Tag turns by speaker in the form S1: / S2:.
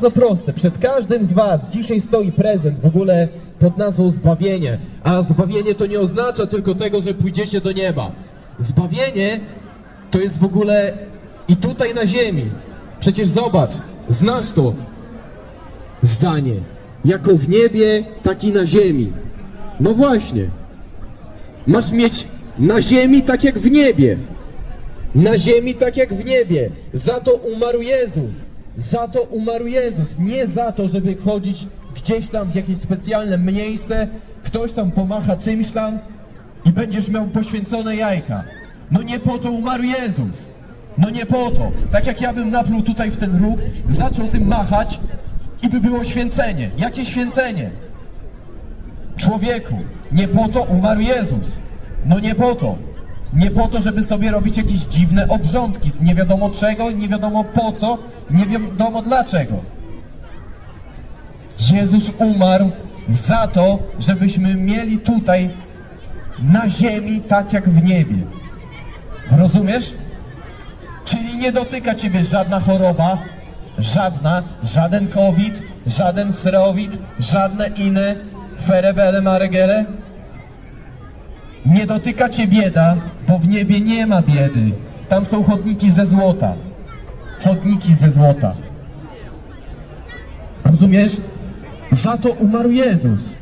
S1: bardzo proste. Przed każdym z Was dzisiaj stoi prezent w ogóle pod nazwą zbawienie. A zbawienie to nie oznacza tylko tego, że pójdziecie do nieba. Zbawienie to jest w ogóle i tutaj na ziemi. Przecież zobacz, znasz to zdanie. Jako w niebie, tak i na ziemi. No właśnie. Masz mieć na ziemi tak jak w niebie. Na ziemi tak jak w niebie. Za to umarł Jezus. Za to umarł Jezus. Nie za to, żeby chodzić gdzieś tam w jakieś specjalne miejsce, ktoś tam pomacha czymś tam i będziesz miał poświęcone jajka. No nie po to umarł Jezus. No nie po to. Tak jak ja bym napluł tutaj w ten róg, zaczął tym machać i by było święcenie. Jakie święcenie? Człowieku, nie po to umarł Jezus. No nie po to. Nie po to, żeby sobie robić jakieś dziwne obrządki z nie wiadomo czego, nie wiadomo po co, nie wiadomo dlaczego. Jezus umarł za to, żebyśmy mieli tutaj na ziemi tak jak w niebie. Rozumiesz? Czyli nie dotyka ciebie żadna choroba, żadna, żaden COVID, żaden srowit, żadne inne ferebele maregele. Nie dotyka cię bieda, bo w niebie nie ma biedy. Tam są chodniki ze złota. Chodniki ze złota. Rozumiesz? Za to umarł Jezus.